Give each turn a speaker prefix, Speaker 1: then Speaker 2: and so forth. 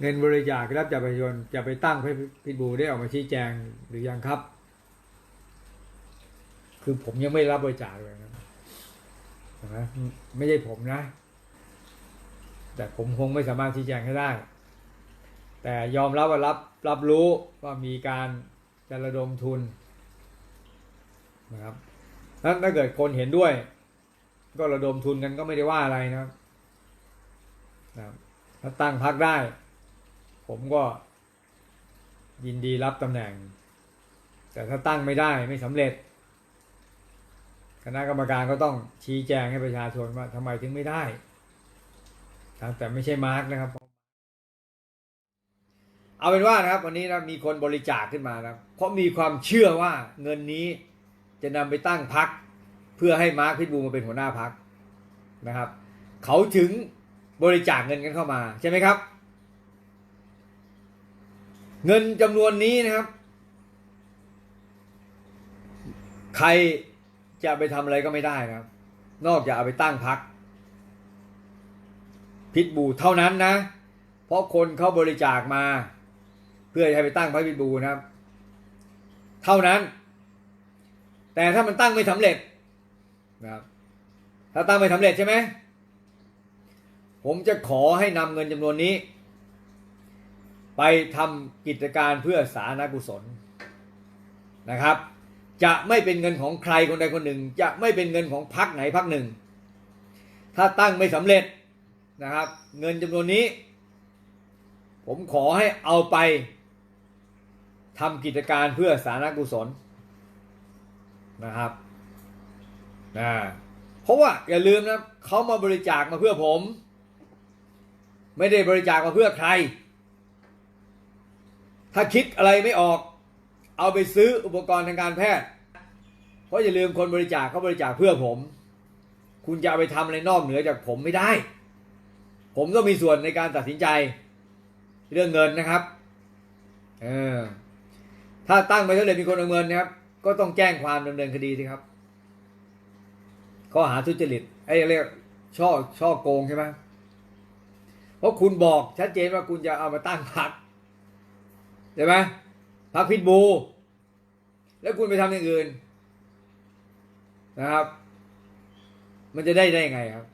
Speaker 1: เงินบริจาครับจากประชาชนจะไปตั้งให้พิบูได้ออกมาชี้แจงหรือยังครับ คือผมยังไม่รับบริจาคเลยนะใช่ไม่ใช่ผมนะ แต่ผมคงไม่สามารถชี้แจงให้ได้ แต่ยอมรับว่ารับรับรู้ว่ามีการจะระดมทุนนะครับนั้นถ้าเกิดคนเห็นด้วย ก็ระดมทุนกันก็ไม่ได้ว่าอะไรนะนะครับถ้าตั้งพักได้ ผมก็ ยินดีรับตำแหน่ง แต่ถ้าตั้งไม่ได้ไม่สำเร็จ คณะกรรมการก็ต้องชี้แจงให้ประชาชนว่าทำไมถึงไม่ได้แต่ไม่ใช่มาร์กนะครับ เอาเป็นว่านะครับ วันนี้นะมีคนบริจาคขึ้นมานะครับเพราะมีความเชื่อว่าเงินนี้จะนำไปตั้งพักเพื่อให้มาร์คพิบูลมาเป็นหัวหน้าพักนะครับ เขาถึงบริจาคเงินกันเข้ามาใช่ไหมครับ เงินจำนวนนี้นะครับ ใครจะไปทำอะไรก็ไม่ได้นะครับ นอกจากเอาไปตั้งพัก พิทบูเท่านั้นนะ เพราะคนเขาบริจาคมา เพื่อให้ไปตั้งพระพิทบูนะครับ เท่านั้น แต่ถ้ามันตั้งไม่สำเร็จนะครับ ถ้าตั้งไม่สำเร็จใช่ไหมผมจะขอให้นำเงินจำนวนนี้ ไปทำกิจการเพื่อสาธารณกุศลนะครับ จะไม่เป็นเงินของใครคนใดคนหนึ่ง จะไม่เป็นเงินของพรรคไหนพรรคหนึ่ง ถ้าตั้งไม่สำเร็จนะครับ เงินจำนวนนี้ ผมขอให้เอาไปทำกิจการเพื่อสาธารณกุศลนะครับนะเพราะว่าอย่าลืมนะเขามาบริจาคมาเพื่อผม ไม่ได้บริจาคมาเพื่อใคร ถ้าคิดอะไรไม่ออก เอาไปซื้ออุปกรณ์ทางการแพทย์ เพราะอย่าลืมคนบริจาคเขาบริจาคเพื่อผม คุณจะเอาไปทำอะไรนอกเหนือจากผมไม่ได้ ผมต้องมีส่วนในการตัดสินใจ เรื่องเงินนะครับเออถ้าตั้งไปเท่าไหร่มีคนเอาเงินนะครับ ก็ต้องแจ้งความดำเนินคดีสิครับข้อหาทุจริตไอ้เรียกช่อช่อโกงใช่ไหมเพราะคุณบอกชัดเจนว่าคุณจะเอามาตั้งพรรค ช่ไหมพักพิษบู แล้วคุณไปทำอย่างอื่นนะครับ มันจะได้ได้ยังไงครับ